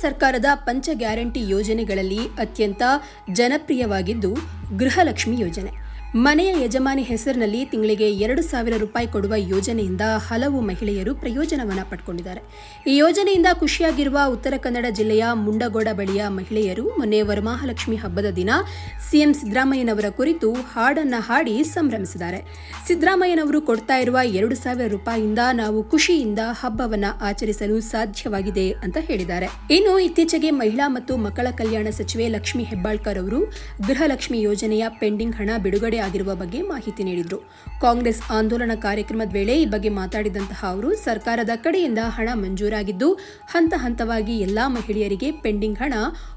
ಸರ್ಕಾರದ ಪಂಚ ಗ್ಯಾರಂಟಿ ಯೋಜನೆಗಳಲ್ಲಿ ಅತ್ಯಂತ ಜನಪ್ರಿಯವಾಗಿದ್ದು ಗೃಹಲಕ್ಷ್ಮಿ ಯೋಜನೆ. ಮನೆಯ ಯಜಮಾನಿ ಹೆಸರಿನಲ್ಲಿ ತಿಂಗಳಿಗೆ ಎರಡು ಸಾವಿರ ರೂಪಾಯಿ ಕೊಡುವ ಯೋಜನೆಯಿಂದ ಹಲವು ಮಹಿಳೆಯರು ಪ್ರಯೋಜನವನ್ನು ಪಡ್ಕೊಂಡಿದ್ದಾರೆ. ಈ ಯೋಜನೆಯಿಂದ ಖುಷಿಯಾಗಿರುವ ಉತ್ತರ ಕನ್ನಡ ಜಿಲ್ಲೆಯ ಮುಂಡಗೋಡ ಬಳಿಯ ಮಹಿಳೆಯರು ಮೊನ್ನೆ ವರಮಹಾಲಕ್ಷ್ಮಿ ಹಬ್ಬದ ದಿನ ಸಿಎಂ ಸಿದ್ದರಾಮಯ್ಯನವರ ಕುರಿತು ಹಾಡನ್ನು ಹಾಡಿ ಸಂಭ್ರಮಿಸಿದ್ದಾರೆ. ಸಿದ್ದರಾಮಯ್ಯನವರು ಕೊಡ್ತಾ ಇರುವ ಎರಡು ಸಾವಿರ ರೂಪಾಯಿಯಿಂದ ನಾವು ಖುಷಿಯಿಂದ ಹಬ್ಬವನ್ನು ಆಚರಿಸಲು ಸಾಧ್ಯವಾಗಿದೆ ಅಂತ ಹೇಳಿದ್ದಾರೆ. ಇನ್ನು ಇತ್ತೀಚೆಗೆ ಮಹಿಳಾ ಮತ್ತು ಮಕ್ಕಳ ಕಲ್ಯಾಣ ಸಚಿವೆ ಲಕ್ಷ್ಮಿ ಹೆಬ್ಬಾಳ್ಕರ್ ಅವರು ಗೃಹಲಕ್ಷ್ಮಿ ಯೋಜನೆಯ ಪೆಂಡಿಂಗ್ ಹಣ ಬಿಡುಗಡೆ ಆಗಿರುವ ಬಗ್ಗೆ ಮಾಹಿತಿ ನೀಡಿದರು. ಕಾಂಗ್ರೆಸ್ ಆಂದೋಲನ ಕಾರ್ಯಕ್ರಮದ ವೇಳೆ ಈ ಬಗ್ಗೆ ಮಾತಾಡಿದಂತಹ ಅವರು, ಸರ್ಕಾರದ ಕಡೆಯಿಂದ ಹಣ ಮಂಜೂರಾಗಿದ್ದು, ಹಂತ ಹಂತವಾಗಿ ಎಲ್ಲಾ ಮಹಿಳೆಯರಿಗೆ ಪೆಂಡಿಂಗ್ ಹಣ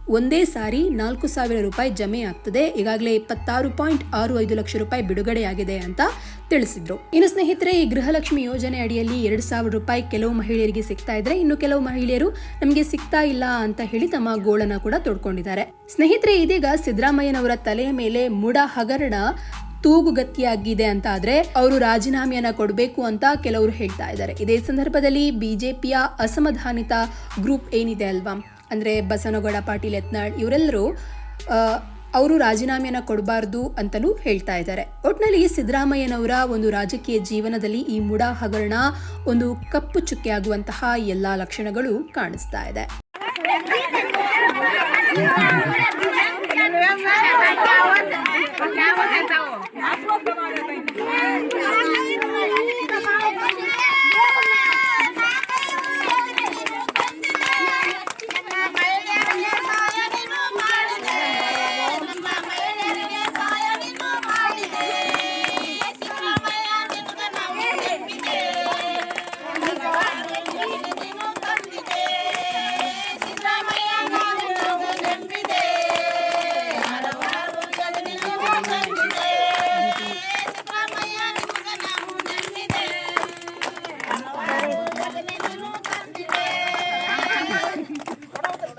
ಒಂದೇ ಸಾರಿ ನಾಲ್ಕು ಸಾವಿರ ರೂಪಾಯಿ ಜಮೆ ಆಗ್ತದೆ. ಈಗಾಗಲೇ ಇಪ್ಪತ್ತಾರು ಪಾಯಿಂಟ್ ಆರು ಐದು ಲಕ್ಷ ರೂಪಾಯಿ ಬಿಡುಗಡೆಯಾಗಿದೆ ಅಂತ ತಿಳಿಸಿದ್ರು. ಇನ್ನು ಸ್ನೇಹಿತರೆ, ಈ ಗೃಹಲಕ್ಷ್ಮಿ ಯೋಜನೆ ಅಡಿಯಲ್ಲಿ ಎರಡು ಸಾವಿರ ರೂಪಾಯಿ ಕೆಲವು ಮಹಿಳೆಯರಿಗೆ ಸಿಗ್ತಾ ಇದ್ರೆ, ಇನ್ನು ಕೆಲವು ಮಹಿಳೆಯರು ನಮಗೆ ಸಿಗ್ತಾ ಇಲ್ಲ ಅಂತ ಹೇಳಿ ತಮ್ಮ ಗೋಳನ ಕೂಡ ತೊಡ್ಕೊಂಡಿದ್ದಾರೆ. ಸ್ನೇಹಿತರೆ, ಇದೀಗ ಸಿದ್ದರಾಮಯ್ಯನವರ ತಲೆಯ ಮೇಲೆ ಮುಡ ಹಗರಣ ತೂಗುಗತಿಯಾಗಿದೆ ಅಂತ ಆದ್ರೆ ಅವರು ರಾಜೀನಾಮೆಯನ್ನ ಕೊಡಬೇಕು ಅಂತ ಕೆಲವರು ಹೇಳ್ತಾ ಇದ್ದಾರೆ. ಇದೇ ಸಂದರ್ಭದಲ್ಲಿ ಬಿಜೆಪಿಯ ಅಸಮಾಧಾನಿತ ಗ್ರೂಪ್ ಏನಿದೆ ಅಲ್ವಾ? ಅಂದ್ರೆ ಬಸನಗೌಡ ಪಾಟೀಲ್ ಯತ್ನಾಳ್, ಇವರೆಲ್ಲರೂ ಅವರು ರಾಜೀನಾಮೆಯನ್ನು ಕೊಡಬಾರ್ದು ಅಂತಲೂ ಹೇಳ್ತಾ ಇದ್ದಾರೆ. ಒಟ್ನಲ್ಲಿ ಸಿದ್ದರಾಮಯ್ಯನವರ ಒಂದು ರಾಜಕೀಯ ಜೀವನದಲ್ಲಿ ಈ ಮುಡ ಹಗರಣ ಒಂದು ಕಪ್ಪು ಚುಕ್ಕೆ ಆಗುವಂತಹ ಎಲ್ಲ ಲಕ್ಷಣಗಳು ಕಾಣಿಸ್ತಾ ಇದೆ.